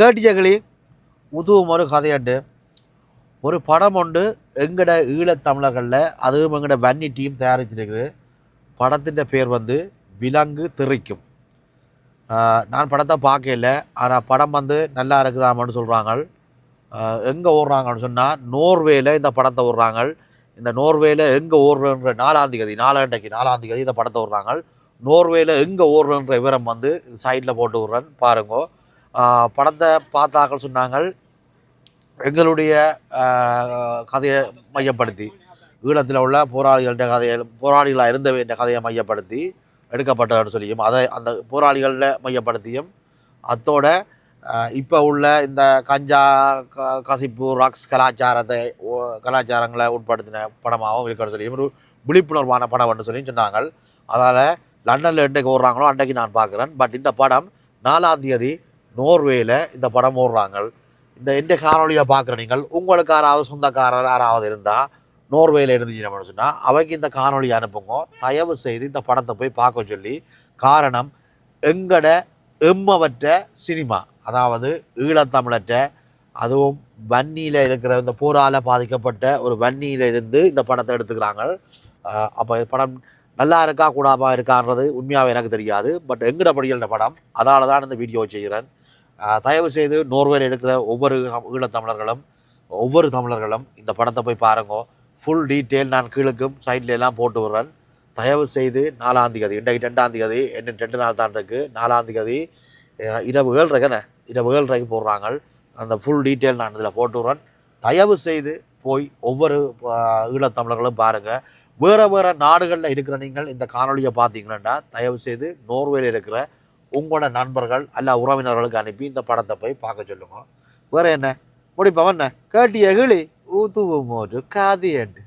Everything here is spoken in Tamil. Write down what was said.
கேட்டியகளி உதுவும் ஒரு கதையாண்டு. ஒரு படம் உண்டு எங்கட ஈழத்தமிழர்களில் அதுவும் எங்கட வன்னி டீம் தயாரிச்சிருக்குது படத்தின் பேர் வந்து விலங்கு திரைக்கும். நான் படத்தை பார்க்கல ஆனால் படம் வந்து நல்லா இருக்குதாமன்னு சொல்கிறாங்க எங்கே ஓடுறாங்கன்னு சொன்னால் நோர்வேல இந்த படத்தை ஓடுறாங்க இந்த நோர்வேல எங்கே ஓடுறன்ற நாலாம் தேதி நாலாண்டைக்கு நாலாம் தேதி இந்த படத்தை ஓடுறாங்க நோர்வேல எங்கே ஓடுறன்ற விவரம் வந்து சைடில் போட்டு விடுறேன் பாருங்க. படத்தை பார்த்தாக்கள் சொன்னாங்க எங்களுடைய கதையை மையப்படுத்தி. ஈழத்தில் உள்ள போராளிகள்கிட்ட கதையை போராளிகளாக இருந்தவன்ற கதையை மையப்படுத்தி எடுக்கப்பட்டதுன்னு சொல்லியும் அதை அந்த போராளிகளில் மையப்படுத்தியும் அத்தோட இப்போ உள்ள இந்த கஞ்சா க- கசிப்பு ரக்ஸ் கலாச்சாரத்தை கலாச்சாரங்களை உட்படுத்தின படமாகவும் இருக்கணும்னு சொல்லியும் ஒரு விழிப்புணர்வான படம்னு சொல்லி சொன்னாங்க அதால் லண்டனில் என்றைக்கு ஓடுறாங்களோ அன்றைக்கு நான் பார்க்குறேன். பட் இந்த படம் நாலாம் தேதி நோர்வேல இந்த படம் ஓடுறாங்க. இந்த இந்த காணொலியை பார்க்குற நீங்கள்? உங்களுக்கு யாராவது சொந்தக்காரர் யாராவது இருந்தால் நோர்வேல இருந்துச்சுன்னு சொன்னால் அவங்க இந்த காணொலியை அனுப்புங்க. தயவு செய்து இந்த படத்தை போய் பார்க்க சொல்லி. காரணம் எங்கட எம்மவற்ற சினிமா. அதாவது ஈழத்தமிழற்ற அதுவும் வன்னியில் இருக்கிற இந்த போரால் பாதிக்கப்பட்ட ஒரு வன்னியில் இருந்து இந்த படத்தை எடுத்துக்கிறாங்க. அப்போ படம் நல்லா இருக்கா கூடாமா இருக்கான்றது உண்மையாகவே எனக்கு தெரியாது. பட் எங்கட படிக்கிற படம் அதனால தான் இந்த வீடியோ செய்கிறேன் தயவு செய்து நோர்வேல எடுக்கிற ஒவ்வொரு ஈழத்தமிழர்களும் ஒவ்வொரு தமிழர்களும் இந்த படத்தை போய் பாருங்க. ஃபுல் டீட்டெயில் நான் கீழுக்கும் சைட்ல எல்லாம் போட்டு விடுறேன். தயவு செய்து நாலாம் தேதி இன்றைக்கு ரெண்டாம் தேதி என்ன ரெண்டு நாள் தான் இருக்குது நாலாம் தேதி இரவு ஏழ்ரைக்குன்னு இரவு ஏழ்ரைக்கு போடுறாங்க. அந்த ஃபுல் டீட்டெயில் நான் இதில் போட்டு விடுறேன். தயவு செய்து போய் ஒவ்வொரு ஈழத்தமிழர்களும் பாருங்கள் வேறு வேறு நாடுகளில் இருக்கிற நீங்கள் இந்த காணொலியை பார்த்தீங்கன்னா தயவு செய்து நோர்வேல இருக்கிற உங்களோட நண்பர்கள் அல்ல உறவினர்களுக்கு அனுப்பி இந்த படத்தை போய் பார்க்க சொல்லுங்க. வேறு என்ன? முடிப்பவன் என்ன? கேட்டிய கிளி ஊத்துவோம் ஒரு காதியண்டு